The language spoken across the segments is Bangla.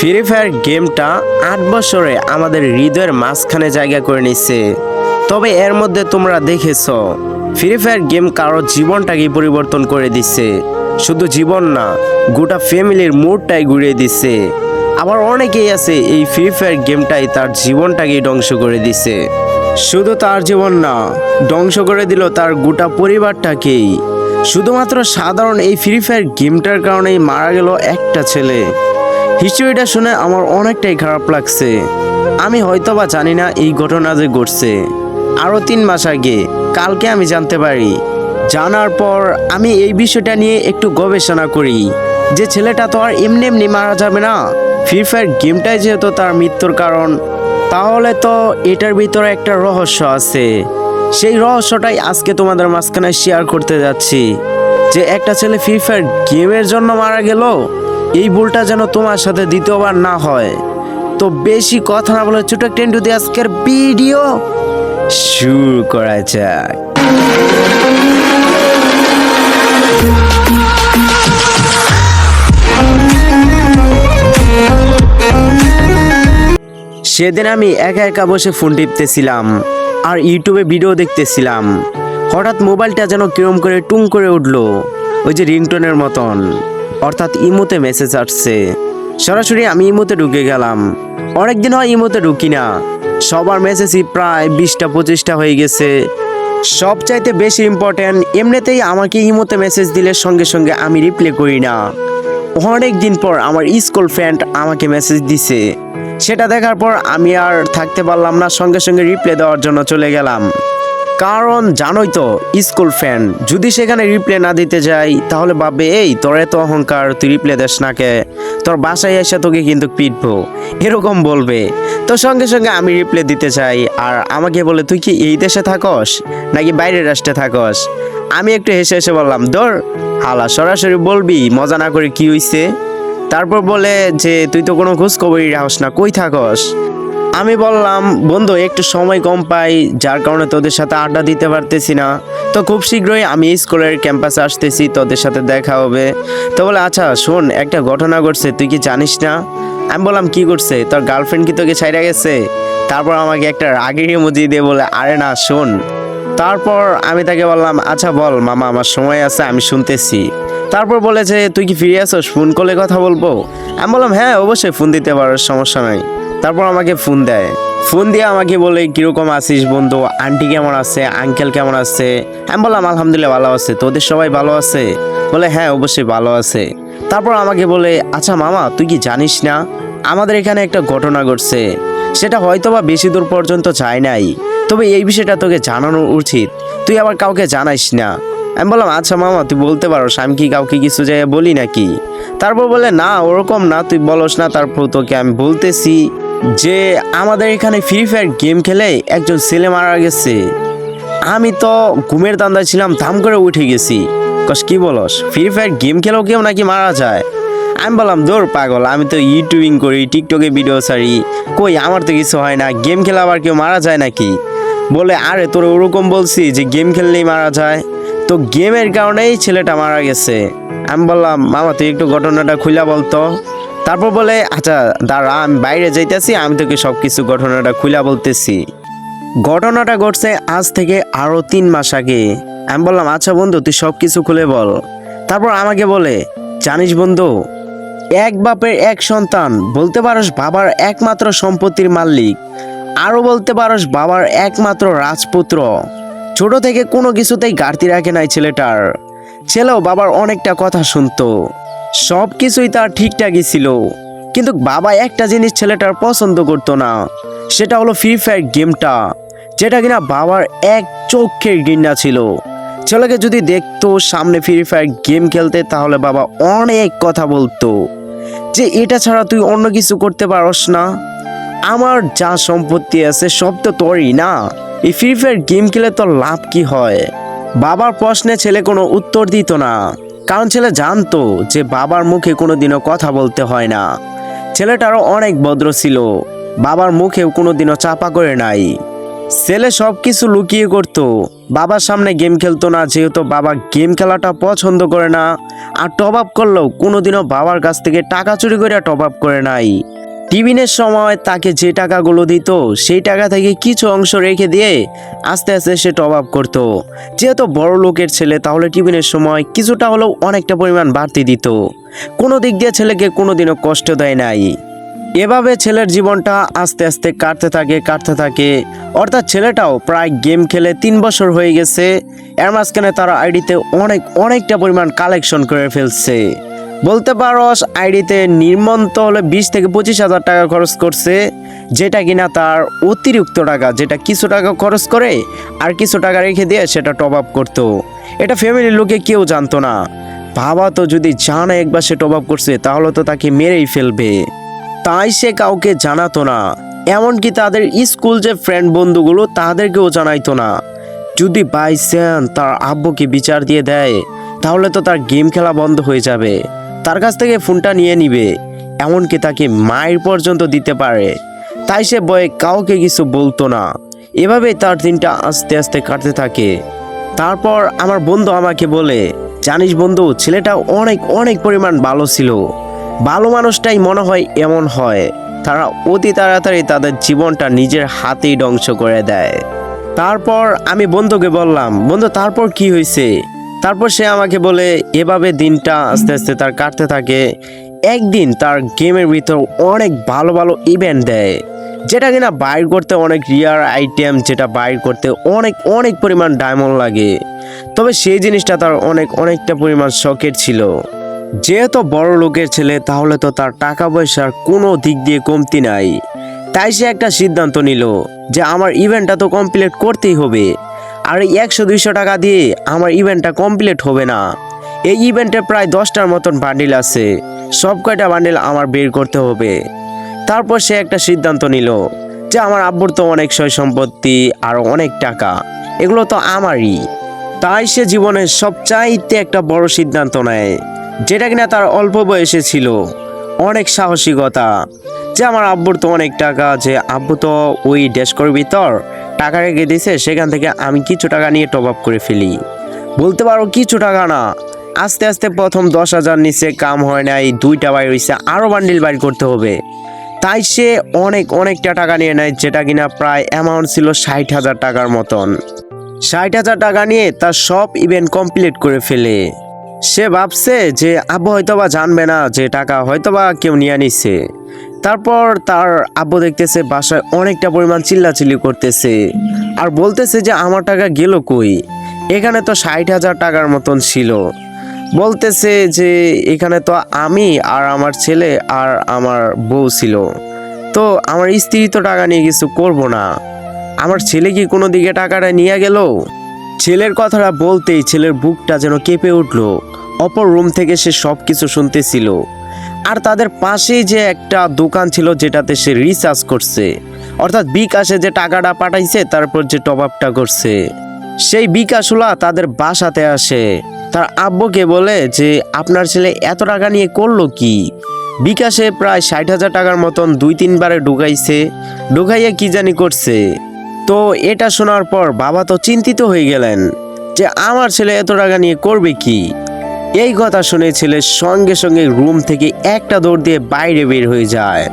ফ্রি ফায়ার গেমটা আট বছরে আমাদের হৃদয়ের মাঝখানে জায়গা করে নিচ্ছে তবে এর মধ্যে তোমরা দেখেছ ফ্রি ফায়ার গেম কারও জীবনটাকেই পরিবর্তন করে দিচ্ছে। শুধু জীবন না, গোটা ফ্যামিলির মুডটাই ঘুরিয়ে দিচ্ছে। আবার অনেকেই আছে এই ফ্রি ফায়ার গেমটাই তার জীবনটাকেই ধ্বংস করে দিচ্ছে। শুধু তার জীবন না, ধ্বংস করে দিল তার গোটা পরিবারটাকেই। শুধুমাত্র সাধারণ এই ফ্রি ফায়ার গেমটার কারণেই মারা গেল একটা ছেলে। হিস্ট্রিটা শুনে আমার অনেকটাই খারাপ লাগছে। আমি হয়তো বা জানি না এই ঘটনা যে ঘটছে। আরও তিন মাস আগে, কালকে আমি জানতে পারি। জানার পর আমি এই বিষয়টা নিয়ে একটু গবেষণা করি। যে ছেলেটা তো আর এমনি এমনি মারা যাবে না। ফ্রি ফায়ার গেমটাই যেহেতু তার মৃত্যুর কারণ, তাহলে তো এটার ভিতরে একটা রহস্য আছে। সেই রহস্যটাই আজকে তোমাদের মাঝখানে শেয়ার করতে যাচ্ছি। যে একটা ছেলে ফ্রি ফায়ার গেমের জন্য মারা গেল এই ভুলটা যেন তোমার সাথে দ্বিতীয়বার না হয়। তো বেশি কথা না বলে ছোট টেন্টু দিয়ে আজকের ভিডিও শুরু করা যাক। সেদিন আমি একা একা বসে ফোন টিপতেছিলাম আর ইউটিউবে ভিডিও দেখতেছিলাম। হঠাৎ মোবাইলটা যেন কিরম করে টুং করে উঠল, ওই যে রিংটোনের মতন। অর্থাৎ ইমোতে মেসেজ আসছে। সরাসরি আমি ইমোতে ঢুকে গেলাম। অনেকদিন হয় ইমোতে ঢুকি না। সবার মেসেজই প্রায় বিশটা, পঁচিশটা হয়ে গেছে। সবচাইতে বেশি ইম্পর্ট্যান্ট এমনিতেই আমাকে ইমোতে মেসেজ দিলে সঙ্গে সঙ্গে আমি রিপ্লাই করি না। অনেক দিন পর আমার স্কুল ফ্রেন্ড আমাকে মেসেজ দিছে। সেটা দেখার পর আমি আর থাকতে পারলাম না, সঙ্গে সঙ্গে রিপ্লাই দেওয়ার জন্য চলে গেলাম। কারণ জানোই তো, স্কুল ফ্রেন্ড যদি সেখানে রিপ্লে না দিতে যাই, তাহলে ভাববে, এই, তোর এত অহংকার, তুই রিপ্লে দেস না কে? তোর বাসায় এসে তোকে কিন্তু পিটবো। এরকম বলবে। তো সঙ্গে সঙ্গে আমি রিপ্লে দিতে চাই, আর আমাকে বলে, তুই কি এই দেশে থাকস, নাকি বাইরের রাষ্ট্রে থাকস? আমি একটু হেসে হেসে বললাম, ধর, হালা, সরাসরি বলবি, মজা না করে কি হইছে? তারপর বলে যে, তুই তো কোনো খোঁজ খবরই রাখস না, কই থাকস? আমি বললাম, বন্ধু, একটু সময় কম পাই, যার কারণে তোদের সাথে আড্ডা দিতে পারতেছি না। তো খুব শীঘ্রই আমি স্কুলের ক্যাম্পাসে আসতেছি, তোদের সাথে দেখা হবে। তো বলে আচ্ছা শোন, একটা ঘটনা ঘটছে, তুই কি জানিস না? আমি বললাম, কি করছে তোর গার্লফ্রেন্ড কি তোকে ছাইরা গেছে? তারপর আমাকে একটা রাগের ইমোজি দিয়ে বলে, আরে না, শোন। তারপর আমি তাকে বললাম আচ্ছা বল, মামা, আমার সময় আছে, আমি শুনতেছি। তারপর বলেছে তুই কি ফিরে আসোস? ফোন করলে কথা বলব? আমি বললাম হ্যাঁ অবশ্যই, ফোন দিতে পারো, সমস্যা নাই। তারপর আমাকে ফোন দেয়। ফোন দিয়ে আমাকে বলে, কীরকম আছিস বন্ধু? আন্টি কেমন আছে? আঙ্কেল কেমন আছে? আমি বললাম, আলহামদুলিল্লাহ ভালো আছে। তোদের সবাই ভালো আছে? বলে হ্যাঁ অবশ্যই ভালো আছে। তারপর আমাকে বলে আচ্ছা মামা, তুই কি জানিস না? আমাদের এখানে একটা ঘটনা ঘটছে। সেটা হয়তো বা বেশি দূর পর্যন্ত যায় নাই। তবে এই বিষয়টা তোকে জানানো উচিত। তুই আবার কাউকে জানাইস না। আমি বললাম আচ্ছা মামা, তুই বলতে পারোস, আমি কি কাউকে কিছু জায়গায় বলি নাকি? তারপর বলে, না, ওরকম না, তুই বলস না, তারপর তোকে আমি বলতেছি। যে আমাদের এখানে ফ্রি ফায়ার গেম খেলে একজন ছেলে মারা গেছে। আমি তো ঘুমের দান্দায় ছিলাম ধাম করে উঠে গেছি। কস, কি বলস? ফ্রি ফায়ার গেম খেলেও কেউ নাকি মারা যায়? আমি বললাম দৌড় পাগল, আমি তো ইউটিউবিং করি টিকটকে ভিডিও ছাড়ি। কই, আমার তো কিছু হয় না গেম খেলে আবার কেউ মারা যায় নাকি? বলে, আরে, তোর ওরকম বলছি যে গেম খেললেই মারা যায়। তো গেমের কারণেই ছেলেটা মারা গেছে। আমি বললাম, মামা, তুই একটু ঘটনাটা খুলে বলতো। তারপর বলে আচ্ছা দাঁড়া, আমি বাইরে যাইতেছি, আমি তোকে সব কিছু ঘটনাটা খুলে বলতেছি। ঘটনাটা ঘটছে আজ থেকে আরও তিন মাস আগে। আমি বললাম আচ্ছা বন্ধু, তুই সব কিছু খুলে বল। তারপর আমাকে বলে, জানিস বন্ধু, এক বাপের এক সন্তান, বলতে পারস বাবার একমাত্র সম্পত্তির মালিক আরও বলতে পারস বাবার একমাত্র রাজপুত্র। ছোট থেকে কোনো কিছুতেই ঘাটতি রাখে নাই ছেলেটার। ছেলেও বাবার অনেকটা কথা শুনতো। সব কিছুই তার ঠিকঠাকই ছিল। কিন্তু বাবা একটা জিনিস ছেলেটার পছন্দ করতো না, সেটা হলো ফ্রি ফায়ার গেমটা যেটা কিনা বাবার এক চোখের ঘৃণা ছিল। ছেলেকে যদি দেখতো সামনে ফ্রি ফায়ার গেম খেলতে, তাহলে বাবা অনেক কথা বলতো। যে এটা ছাড়া তুই অন্য কিছু করতে পারস না। আমার যা সম্পত্তি আছে, সব তো তোরই না। এই ফ্রি ফায়ার গেম খেলে তোর লাভ কি হয়? বাবার প্রশ্নে ছেলে কোনো উত্তর দিত না। কারণ ছেলে জানতো যে বাবার মুখে কোনোদিনও কথা বলতে হয় না। ছেলেটারও অনেক ভদ্র ছিল। বাবার মুখে কোনোদিনও চাপা করে নাই। ছেলে সব কিছু লুকিয়ে করত। বাবার সামনে গেম খেলতো না, যেহেতু বাবা গেম খেলাটা পছন্দ করে না। আর টপ আপ করলেও কোনোদিনও বাবার কাছ থেকে টাকা চুরি করে টপ আপ করে নাই। টিফিনের সময় তাকে যে টাকাগুলো দিত, সেই টাকা থেকে কিছু অংশ রেখে দিয়ে আস্তে আস্তে সে টপ আপ করতো। যেহেতু বড় লোকের ছেলে, তাহলে টিফিনের সময় কিছুটা হলেও অনেকটা পরিমাণ বাড়তি দিত। কোনো দিক দিয়ে ছেলেকে কোনোদিনও কষ্ট দেয় নাই। এভাবে ছেলের জীবনটা আস্তে আস্তে কাটতে থাকে কাটতে থাকে। অর্থাৎ ছেলেটাও প্রায় গেম খেলে তিন বছর হয়ে গেছে। এর মাঝখানে তারা আইডিতে অনেক, অনেকটা পরিমাণ কালেকশন করে ফেলছে। বলতে পারো, আইডিতে নির্মন্ত হলে বিশ থেকে পঁচিশ হাজার টাকা খরচ করছে, যেটা কিনা তার অতিরিক্ত টাকা, যেটা কিছু টাকা খরচ করে আর কিছু টাকা রেখে দিয়ে সেটা টপ আপ করতো। এটা ফ্যামিলির লোকে কেউ জানতো না। বাবা তো যদি জানে একবার সে টপ আপ করছে, তাহলে তো তাকে মেরেই ফেলবে। তাই সে কাউকে জানাতো না। এমনকি তাদের স্কুল যে ফ্রেন্ড বন্ধুগুলো, তাদেরকেও জানাইতো না। যদি বাই চান্স তার আব্বুকে বিচার দিয়ে দেয়, তাহলে তো তার গেম খেলা বন্ধ হয়ে যাবে। তার কাছ থেকে ফোনটা নিয়ে নিবে, এমনকি তাকে মায়ের পর্যন্ত দিতে পারে। তাই সে বয়ে কাউকে কিছু বলতো না। এভাবেই তার দিনটা আস্তে আস্তে কাটতে থাকে। তারপর আমার বন্ধু আমাকে বলে, জানিস বন্ধু, ছেলেটা অনেক অনেক পরিমাণ ভালো ছিল। ভালো মানুষটাই মনে হয় এমন হয়। তারা অতি তাড়াতাড়ি তাদের জীবনটা নিজের হাতেই ধ্বংস করে দেয়। তারপর আমি বন্ধুকে বললাম, বন্ধু, তারপর কি হয়েছে তারপর সে আমাকে বলে, এভাবে দিনটা আস্তে আস্তে তার কাটতে থাকে। একদিন তার গেমের ভিতর অনেক ভালো ভালো ইভেন্ট দেয়, যেটা কিনা বাইর করতে অনেক রিয়ার আইটেম যেটা বাইর করতে অনেক অনেক পরিমাণ ডায়মন্ড লাগে। তবে সেই জিনিসটা তার অনেক, অনেকটা পরিমাণ শখের ছিল। যেহেতু বড় লোকের ছেলে, তাহলে তো তার টাকা পয়সার কোনো দিক দিয়ে কমতি নাই। তাই সে একটা সিদ্ধান্ত নিল যে, আমার ইভেন্টটা তো কমপ্লিট করতেই হবে। আর একশো দুইশো টাকা দিয়ে আমার ইভেন্টটা কমপ্লিট হবে না। এই ইভেন্টে প্রায় দশটার মতন বান্ডিল আছে। সব কয়টা বান্ডিল আমার বের করতে হবে। তারপর সে একটা সিদ্ধান্ত নিল যে আমার আব্বুর তো অনেক সয় সম্পত্তি আর অনেক টাকা, এগুলো তো আমারই। তাই সে জীবনের সবচাইতে একটা বড় সিদ্ধান্ত নেয়, যেটা কিনা তার অল্প বয়সে ছিল। অনেক সাহসিকতা যে আমার আব্বুর তো অনেক টাকা যে আব্বু তো ওই ড্যাশকর ভিতর টাকা রেখে দিয়েছে সেখান থেকে আমি কিছু টাকা নিয়ে টপ আপ করে ফেলি। বলতে পারো কিছু টাকা না। আস্তে আস্তে প্রথম দশ হাজার নিচে কাম হয় নাই, দুইটা বাইর হয়েছে আরও বান্ডিল বাইর করতে হবে। তাই সে অনেক, অনেকটা টাকা নিয়ে নেয়, যেটা কিনা প্রায় অ্যামাউন্ট ছিল ষাট হাজার টাকার মতন। ষাট হাজার টাকা নিয়ে তার সব ইভেন্ট কমপ্লিট করে ফেলে। সে ভাবছে যে আব্বু হয়তোবা জানবে না যে টাকা হয়তোবা কেউ নিয়ে নিচ্ছে তারপর তার আব্বু দেখতেছে বাসায় অনেকটা পরিমাণ চিল্লাচিল্লি করতেছে। আর বলতেছে যে, আমার টাকা গেল কই? এখানে তো ষাট হাজার টাকার মতন ছিল। বলতেছে যে, এখানে তো আমি আর আমার ছেলে আর আমার বউ ছিল। তো আমার স্ত্রী তো টাকা নিয়ে কিছু করব না। আমার ছেলে কি কোনো দিকে টাকাটা নিয়ে গেল? ছেলের কথাটা বলতেই ছেলের বুকটা যেন কেঁপে উঠল। অপর রুম থেকে সে সব কিছু শুনতেছিল। আর তাদের পাশেই যে একটা দোকান ছিল যেটাতে সে রিচার্জ করছে। অর্থাৎ বিকাশে যে টাকাটা পাঠাইছে, তারপর যে টপ আপটা করছে। সেই বিকাশওয়ালা তাদের বাসাতে আসে। তার আব্বুকে বলে যে, আপনার ছেলে এত টাকা নিয়ে করল কি? বিকাশে প্রায় ষাট হাজার টাকার মতন দুই তিনবারে ঢুকাইছে। ঢুকাইয়া কি জানি করছে। তো এটা শোনার পর বাবা তো চিন্তিত হয়ে গেলেন যে, আমার ছেলে এত টাকা নিয়ে করবে কি? এই কথা শুনে ছেলে সঙ্গে সঙ্গে রুম থেকে একটা দৌড় দিয়ে বাইরে বের হয়ে যায়।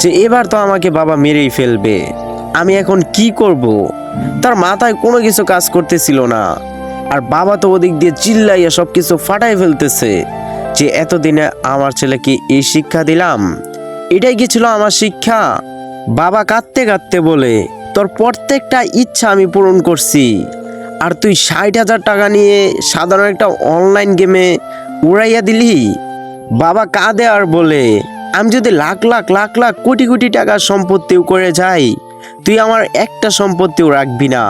যে এবার তো আমাকে বাবা মেরেই ফেলবে। আমি এখন কি করব? তার মাথায় কোনো কিছু কাজ করতেছিল না। আর বাবা তো ওদিক দিয়ে চিল্লাইয়া সব কিছু ফাটাই ফেলতেছে। যে এতদিনে আমার ছেলেকে এই শিক্ষা দিলাম। এটাই কি ছিল আমার শিক্ষা? বাবা কাঁদতে কাঁদতে বলে, তোর প্রত্যেকটা ইচ্ছা আমি পূরণ করছি। আর তুই ষাট হাজার টাকা নিয়ে সাধারণ একটা অনলাইন গেমে উড়াইয়া দিলি? বাবা কাঁদে আর বলে, আমি যদি লাখ লাখ লাখ লাখ কোটি কোটি টাকার সম্পত্তিও করে যাই, তুই আমার একটা সম্পত্তিও রাখবি না।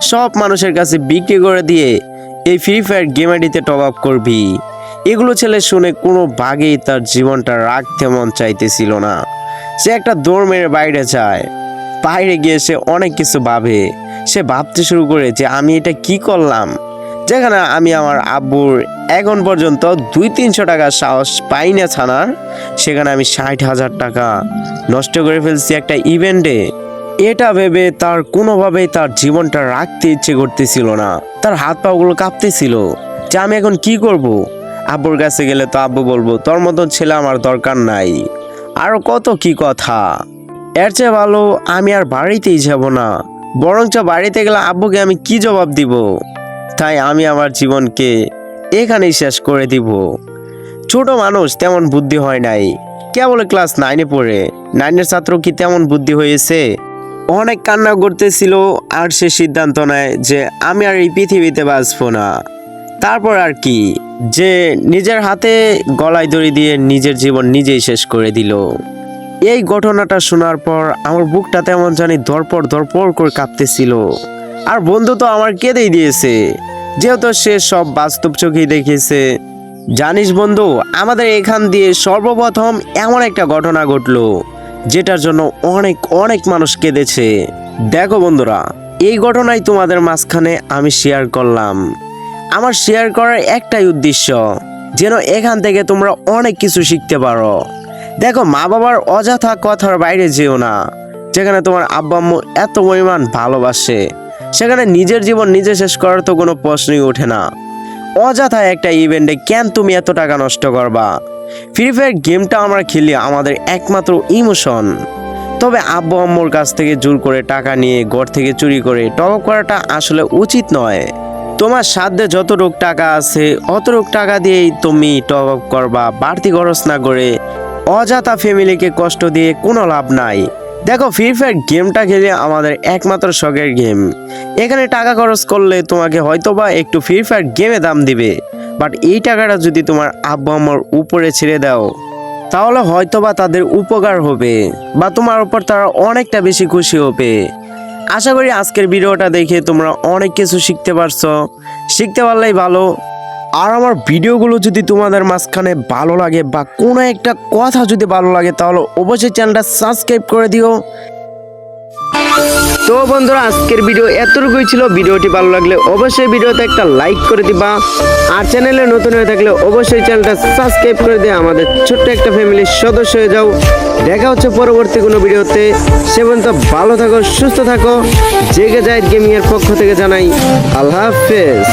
সব মানুষের কাছে বিক্রি করে দিয়ে এই ফ্রি ফায়ার গেম আইডিতে টপ আপ করবি। এগুলো ছেলে শুনে কোনো বাগেই তার জীবনটা রাখতে মন চাইতেছিল না। সে একটা দৌড় মেরে বাইরে যায়। বাইরে গিয়ে সে অনেক কিছু ভাবে। সে ভাবতে শুরু করে যে আমি এটা কি করলাম? যেখানে আমি আমার আব্বুর এখন পর্যন্ত দুই তিনশো টাকার সাহস পাই না ছানার। সেখানে আমি ষাট হাজার টাকা নষ্ট করে ফেলছি একটা ইভেন্টে এটা ভেবে তার কোনোভাবেই তার জীবনটা রাখতে ইচ্ছে করতেছিল না। তার হাত পাগুলো কাঁপতেছিল যে আমি এখন কি করব? আব্বুর কাছে গেলে তো আব্বু বলব, তোর মতন ছেলে আমার দরকার নাই। আরও কত কি কথা? এর চেয়ে ভালো আমি আর বাড়িতেই যাব না। বরঞ্চ বাড়িতে গেলে আব্বুকে আমি কি জবাব দিব? তাই আমি আমার জীবনকে এখানেই শেষ করে দিব। ছোট মানুষ তেমন বুদ্ধি হয় নাই। কেবল ক্লাস নাইনে পড়ে। নাইনের ছাত্র কি তেমন বুদ্ধি হয়েছে? অনেক কান্না করতেছিল আর সে সিদ্ধান্ত নেয় যে আমি আর এই পৃথিবীতে বাঁচবো না। তারপর আর কি? যে নিজের হাতে গলায় দড়ি দিয়ে নিজের জীবন নিজেই শেষ করে দিল। এই ঘটনাটা শোনার পর আমার বুকটা তেমন জানি ধরপড় ধরপড় করে কাঁপতেছিল। আর বন্ধু তো আমার কেঁদেই দিয়েছে। যেহেতু সে সব বাস্তব চোখেই দেখেছে। জানিস বন্ধু, আমাদের এখান দিয়ে সর্বপ্রথম এমন একটা ঘটনা ঘটলো, যেটার জন্য অনেক অনেক মানুষ কেঁদেছে। দেখো বন্ধুরা, এই ঘটনাই তোমাদের মাঝখানে আমি শেয়ার করলাম। আমার শেয়ার করার একটাই উদ্দেশ্য, যেন এখান থেকে তোমরা অনেক কিছু শিখতে পারো। দেখো, মা বাবার অযথা কথার বাইরে যেও না। যেখানে তোমার আব্বা আম্মু এত পরিমাণ ভালোবাসে, সেখানে নিজের জীবন নিজে শেষ করার তো কোনো প্রশ্নই ওঠে না। অযথা একটা ইভেন্টে কেন তুমি এত টাকা নষ্ট করবা? ফ্রি ফায়ার গেমটা আমরা খেলি আমাদের একমাত্র ইমোশন তবে আব্বু আম্মুর কাছ থেকে জোর করে টাকা নিয়ে ঘর থেকে চুরি করে টপ আপ করাটা আসলে উচিত নয়। তোমার সাধ্যে যতটুক টাকা আছে, অতটুক টাকা দিয়েই তুমি টপ আপ করবা, বাড়তি খরচ না করে অযথা ফ্যামিলিকে কষ্ট দিয়ে কোনো লাভ নাই। দেখো ফ্রি ফায়ার গেমটা খেলে আমাদের একমাত্র শখের গেম এখানে টাকা খরচ করলে তোমাকে হয়তোবা একটু ফ্রি ফায়ার গেমে দাম দিবে। বাট এই টাকাটা যদি তোমার আব্বু আম্মার উপরে ছেড়ে দাও, তাহলে হয়তোবা তাদের উপকার হবে বা তোমার উপর তারা অনেকটা বেশি খুশি হবে। আশা করি আজকের ভিডিওটা দেখে তোমরা অনেক কিছু শিখতে পারছ। শিখতে পারলেই ভালো। আর আমার ভিডিওগুলো যদি তোমাদের মাঝখানে ভালো লাগে বা কোনো একটা কথা যদি ভালো লাগে, তাহলে অবশ্যই চ্যানেলটা সাবস্ক্রাইব করে দিও। তো বন্ধুরা, আজকের ভিডিও এতটুকুই ছিল। ভিডিওটি ভালো লাগলে অবশ্যই ভিডিওতে একটা লাইক করে দিবা। আর চ্যানেলে নতুন হয়ে থাকলে অবশ্যই চ্যানেলটা সাবস্ক্রাইব করে দিয়ে আমাদের ছোট্ট একটা ফ্যামিলির সদস্য হয়ে যাও। দেখা হচ্ছে পরবর্তী কোনো ভিডিওতে। সে পর্যন্ত ভালো থাকো, সুস্থ থাকো। জেগে যায় গেমিংয়ের পক্ষ থেকে জানাই। আল্লাহ হাফেজ।